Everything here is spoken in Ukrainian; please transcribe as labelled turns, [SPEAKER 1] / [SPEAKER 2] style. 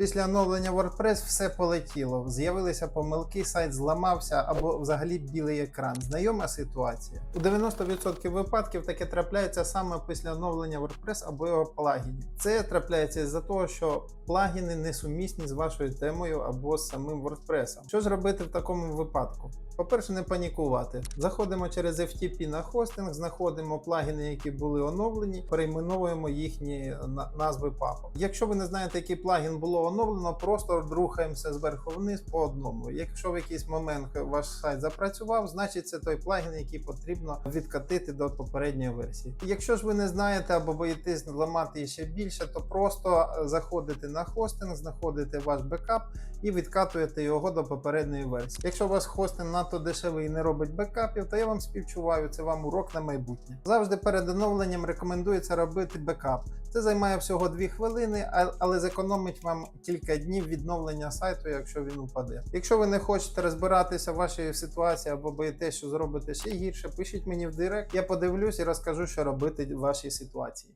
[SPEAKER 1] Після оновлення WordPress все полетіло. З'явилися помилки, сайт зламався або взагалі білий екран. Знайома ситуація. У 90% випадків таке трапляється саме після оновлення WordPress або його плагінів. Це трапляється із-за того, що плагіни несумісні з вашою темою або з самим WordPress. Що ж робити в такому випадку? По-перше, не панікувати. Заходимо через FTP на хостинг, знаходимо плагіни, які були оновлені, перейменовуємо їхні назви папок. Якщо ви не знаєте, який плагін було оновлено, просто рухаємося зверху вниз по одному. Якщо в якийсь момент ваш сайт запрацював, значить це той плагін, який потрібно відкатити до попередньої версії. Якщо ж ви не знаєте або боїтесь зламати ще більше, то просто заходите на хостинг, знаходите ваш бекап і відкатуєте його до попередньої версії. Якщо у вас хостинг надто дешевий і не робить бекапів, то я вам співчуваю. Це вам урок на майбутнє. Завжди перед оновленням рекомендується робити бекап. Це займає всього 2 хвилини, але зекономить вам кілька днів відновлення сайту, якщо він упаде. Якщо ви не хочете розбиратися в вашій ситуації або боїтеся, що зробите ще гірше, пишіть мені в директ. Я подивлюсь і розкажу, що робити в вашій ситуації.